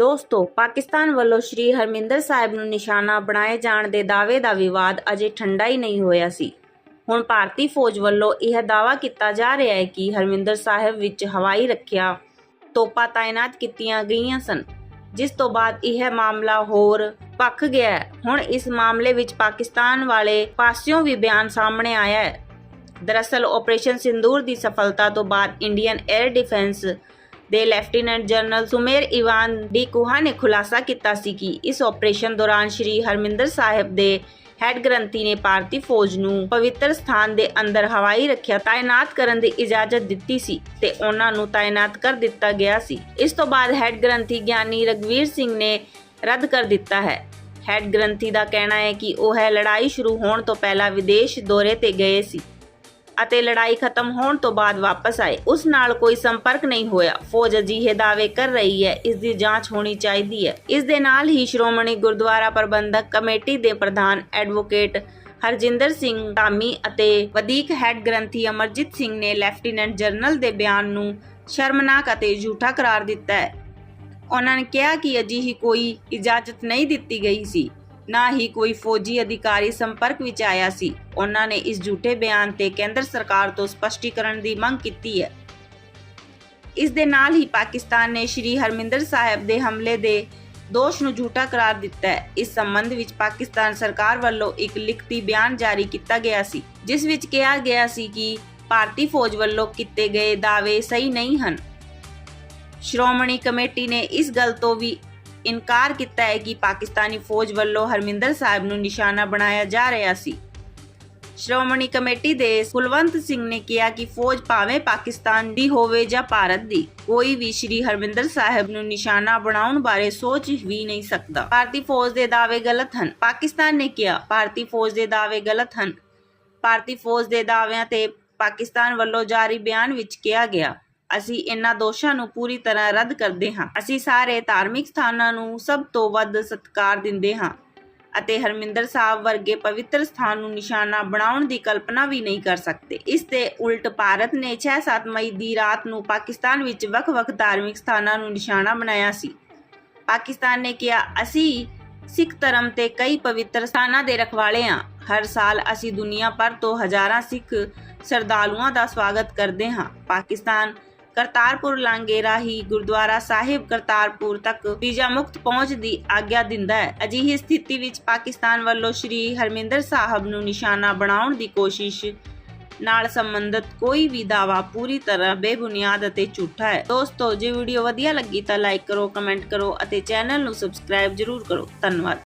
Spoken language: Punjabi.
ਦੋਸਤੋ, ਪਾਕਿਸਤਾਨ ਵੱਲੋਂ ਸ਼੍ਰੀ ਹਰਮਿੰਦਰ ਸਾਹਿਬ ਨੂੰ ਨਿਸ਼ਾਨਾ ਬਣਾਏ ਜਾਣ ਦੇ ਦਾਅਵੇ ਦਾ ਵਿਵਾਦ ਅਜੇ ਠੰਡਾ ਹੀ ਨਹੀਂ ਹੋਇਆ ਸੀ। ਹੁਣ ਭਾਰਤੀ ਫੌਜ ਵੱਲੋਂ ਇਹ ਦਾਅਵਾ ਕੀਤਾ ਜਾ ਰਿਹਾ ਹੈ ਕਿ ਹਰਮਿੰਦਰ ਸਾਹਿਬ ਵਿੱਚ ਹਵਾਈ ਰੱਖਿਆ ਤੋਪਾਂ ਤਾਇਨਾਤ ਕੀਤੀਆਂ ਗਈਆਂ ਸਨ, ਜਿਸ ਤੋਂ ਬਾਅਦ ਇਹ ਮਾਮਲਾ ਹੋਰ ਪੱਕ ਗਿਆ ਹੁਣ ਇਸ ਮਾਮਲੇ ਵਿੱਚ ਪਾਕਿਸਤਾਨ ਵਾਲੇ ਪਾਸਿਓਂ ਵੀ ਬਿਆਨ ਸਾਹਮਣੇ ਆਇਆ ਹੈ। ਦਰਅਸਲ ਆਪਰੇਸ਼ਨ ਸਿੰਦੂਰ ਦੀ ਸਫਲਤਾ ਤੋਂ ਬਾਅਦ ਇੰਡੀਅਨ 에ਅਰ ਡਿਫੈਂਸ ਦੇ lieutenant general Sumer Ivan D'Cunha ਨੇ ਖੁਲਾਸਾ ਕੀਤਾ ਸੀ ਕਿ ਇਸ ਆਪਰੇਸ਼ਨ ਦੌਰਾਨ ਸ਼੍ਰੀ ਹਰਮਿੰਦਰ ਸਾਹਿਬ ਦੇ ਹੈਡ ਗ੍ਰੰਥੀ ਨੇ ਭਾਰਤੀ ਫੌਜ ਨੂੰ ਪਵਿੱਤਰ ਸਥਾਨ ਦੇ ਅੰਦਰ ਹਵਾਈ ਰੱਖਿਆ ਤਾਇਨਾਤ ਕਰਨ ਦੀ ਇਜਾਜ਼ਤ ਦਿੱਤੀ ਸੀ ਤੇ ਉਹਨਾਂ ਨੂੰ ਤਾਇਨਾਤ ਕਰ ਦਿੱਤਾ ਗਿਆ ਸੀ। ਇਸ ਤੋਂ ਬਾਅਦ ਹੈੱਡ ਗ੍ਰੰਥੀ ਗਿਆਨੀ ਰਗਵੀਰ ਸਿੰਘ ਨੇ ਰੱਦ ਕਰ ਦਿੱਤਾ ਹੈ। ਹੈਡ ਗ੍ਰੰਥੀ ਦਾ ਕਹਿਣਾ ਹੈ ਕਿ ਉਹ ਹੈ ਲੜਾਈ ਸ਼ੁਰੂ ਹੋਣ ਤੋਂ ਪਹਿਲਾਂ ਵਿਦੇਸ਼ ਦੌਰੇ ਤੇ ਗਏ ਸੀ। ਅਤੇ ਲੜਾਈ ਖਤਮ ਹੋਣ ਤੋਂ ਬਾਅਦ ਵਾਪਸ ਆਏ। ਉਸ ਨਾਲ ਕੋਈ ਸੰਪਰਕ ਨਹੀਂ ਹੋਇਆ। ਫੌਜ ਅਜਿਹੇ ਦਾਅਵੇ ਕਰ ਰਹੀ ਹੈ। ਇਸ ਦੀ ਜਾਂਚ ਹੋਣੀ ਚਾਹੀਦੀ ਹੈ। ਇਸ ਦੇ ਨਾਲ ਹੀ ਸ਼੍ਰੋਮਣੀ ਗੁਰਦੁਆਰਾ ਪ੍ਰਬੰਧਕ ਕਮੇਟੀ ਦੇ ਪ੍ਰਧਾਨ ਐਡਵੋਕੇਟ ਹਰਜਿੰਦਰ ਸਿੰਘ ਧਾਮੀ ਅਤੇ ਵਧੀਕ ਹੈੱਡ ਗ੍ਰੰਥੀ ਅਮਰਜੀਤ ਸਿੰਘ ਨੇ ਲੈਫਟੀਨੈਂਟ ਜਨਰਲ ਦੇ ਬਿਆਨ ਨੂੰ ਸ਼ਰਮਨਾਕ ਅਤੇ ਝੂਠਾ ਕਰਾਰ ਦਿੱਤਾ ਹੈ। ਉਹਨਾਂ ਨੇ ਕਿਹਾ ਕਿ ਅਜਿਹੀ ਕੋਈ ਇਜਾਜ਼ਤ ਨਹੀਂ ਦਿੱਤੀ ਗਈ ਸੀ। ਨਾ ਹੀ ਕੋਈ ਫੌਜੀ ਅਧਿਕਾਰੀ ਸੰਪਰਕ ਵਿੱਚ ਆਇਆ ਸੀ। ਉਹਨਾਂ ਨੇ ਇਸ ਝੂਠੇ ਬਿਆਨ ਤੇ ਕੇਂਦਰ ਸਰਕਾਰ ਤੋਂ ਸਪਸ਼ਟੀਕਰਨ ਦੀ ਮੰਗ ਕੀਤੀ ਹੈ। ਇਸ ਦੇ ਨਾਲ ਹੀ ਪਾਕਿਸਤਾਨ ਨੇ ਸ਼੍ਰੀ ਹਰਮਿੰਦਰ ਸਾਹਿਬ ਦੇ ਹਮਲੇ ਦੇ ਦੋਸ਼ ਨੂੰ ਝੂਠਾ ਕਰਾਰ ਦਿੱਤਾ ਹੈ। ਇਸ ਸੰਬੰਧ ਵਿੱਚ ਪਾਕਿਸਤਾਨ ਸਰਕਾਰ ਵੱਲੋਂ ਇੱਕ ਲਿਖਤੀ ਬਿਆਨ ਜਾਰੀ ਕੀਤਾ ਗਿਆ ਸੀ, ਜਿਸ ਵਿੱਚ ਕਿਹਾ ਗਿਆ ਸੀ ਕਿ ਭਾਰਤੀ ਫੌਜ ਵੱਲੋਂ ਕੀਤੇ ਗਏ ਦਾਅਵੇ ਸਹੀ ਨਹੀਂ ਹਨ। ਸ਼੍ਰੋਮਣੀ ਕਮੇਟੀ ਨੇ ਇਸ ਗੱਲ ਤੋਂ ਵੀ ਇਨਕਾਰ ਕੀਤਾ ਹੈ ਕਿ ਪਾਕਿਸਤਾਨੀ ਫੌਜ ਵੱਲੋਂ ਹਰਮਿੰਦਰ ਸਾਹਿਬ ਨੂੰ ਨਿਸ਼ਾਨਾ ਬਣਾਇਆ ਜਾ ਰਿਹਾ ਸੀ। ਸ਼੍ਰੋਮਣੀ ਕਮੇਟੀ ਦੇ ਕੁਲਵੰਤ ਸਿੰਘ ਨੇ ਕਿਹਾ ਕਿ ਫੌਜ ਭਾਵੇਂ ਪਾਕਿਸਤਾਨ ਦੀ ਹੋਵੇ ਜਾਂ ਭਾਰਤ ਦੀ, ਕੋਈ ਵੀ ਸ਼੍ਰੀ ਹਰਮਿੰਦਰ ਸਾਹਿਬ ਨੂੰ ਨਿਸ਼ਾਨਾ ਬਣਾਉਣ ਬਾਰੇ ਸੋਚ ਵੀ ਨਹੀਂ ਸਕਦਾ। ਭਾਰਤੀ ਫੌਜ ਦੇ ਦਾਅਵੇ ਗਲਤ ਹਨ। ਪਾਕਿਸਤਾਨ ਨੇ ਕਿਹਾ, ਭਾਰਤੀ ਫੌਜ ਦੇ ਦਾਅਵੇ ਗਲਤ ਹਨ। ਭਾਰਤੀ ਫੌਜ ਦੇ ਦਾਅਵਿਆਂ ਤੇ ਪਾਕਿਸਤਾਨ ਵੱਲੋਂ ਜਾਰੀ ਬਿਆਨ ਵਿੱਚ ਕਿਹਾ ਗਿਆ ਅਸੀਂ ਇਹਨਾਂ ਦੋਸ਼ਾਂ ਨੂੰ ਪੂਰੀ ਤਰ੍ਹਾਂ ਰੱਦ ਕਰਦੇ ਹਾਂ। ਅਸੀਂ ਸਾਰੇ ਧਾਰਮਿਕ ਸਥਾਨਾਂ ਨੂੰ ਸਭ ਤੋਂ ਵੱਧ ਸਤਿਕਾਰ ਦਿੰਦੇ ਹਾਂ ਅਤੇ ਹਰਮਿੰਦਰ ਸਾਹਿਬ ਵਰਗੇ ਪਵਿੱਤਰ ਸਥਾਨ ਨੂੰ ਨਿਸ਼ਾਨਾ ਬਣਾਉਣ ਦੀ ਕਲਪਨਾ ਵੀ ਨਹੀਂ ਕਰ ਸਕਦੇ। ਇਸ ਦੇ ਉਲਟ ਭਾਰਤ ਨੇ 6-7 ਮਈ ਦੀ ਰਾਤ ਨੂੰ ਪਾਕਿਸਤਾਨ ਵਿੱਚ ਵੱਖ-ਵੱਖ ਧਾਰਮਿਕ ਸਥਾਨਾਂ ਨੂੰ ਨਿਸ਼ਾਨਾ ਬਣਾਇਆ ਸੀ। ਪਾਕਿਸਤਾਨ ਨੇ ਕਿਹਾ, ਅਸੀਂ ਸਿੱਖ ਧਰਮ ਤੇ ਕਈ ਪਵਿੱਤਰ ਸਥਾਨਾਂ ਦੇ ਰਖਵਾਲੇ ਹਾਂ। ਹਰ ਸਾਲ ਅਸੀਂ ਦੁਨੀਆ ਭਰ ਤੋਂ ਹਜ਼ਾਰਾਂ ਸਿੱਖ ਸ਼ਰਧਾਲੂਆਂ ਦਾ ਸਵਾਗਤ ਕਰਦੇ ਹਾਂ। ਪਾਕਿਸਤਾਨ ਕਰਤਾਰਪੁਰ ਲਾਂਘੇ ਰਾਹੀਂ ਗੁਰਦੁਆਰਾ ਸਾਹਿਬ ਕਰਤਾਰਪੁਰ ਤੱਕ ਵੀਜ਼ਾ ਮੁਕਤ ਪਹੁੰਚ ਦੀ ਆਗਿਆ ਦਿੰਦਾ ਹੈ। ਅਜਿਹੀ ਸਥਿਤੀ ਵਿੱਚ ਪਾਕਿਸਤਾਨ ਵੱਲੋਂ ਸ਼੍ਰੀ ਹਰਮਿੰਦਰ ਸਾਹਿਬ ਨੂੰ ਨਿਸ਼ਾਨਾ ਬਣਾਉਣ ਦੀ ਕੋਸ਼ਿਸ਼ ਨਾਲ ਸੰਬੰਧਿਤ ਕੋਈ ਵੀ ਦਾਵਾ ਪੂਰੀ ਤਰ੍ਹਾਂ ਬੇਬੁਨਿਆਦ ਅਤੇ ਝੂਠਾ ਹੈ। ਦੋਸਤੋ, ਜੇ ਵੀਡੀਓ ਵਧੀਆ ਲੱਗੀ ਤਾਂ ਲਾਈਕ ਕਰੋ, ਕਮੈਂਟ ਕਰੋ ਅਤੇ ਚੈਨਲ ਨੂੰ ਸਬਸਕ੍ਰਾਈਬ ਜ਼ਰੂਰ ਕਰੋ। ਧੰਨਵਾਦ।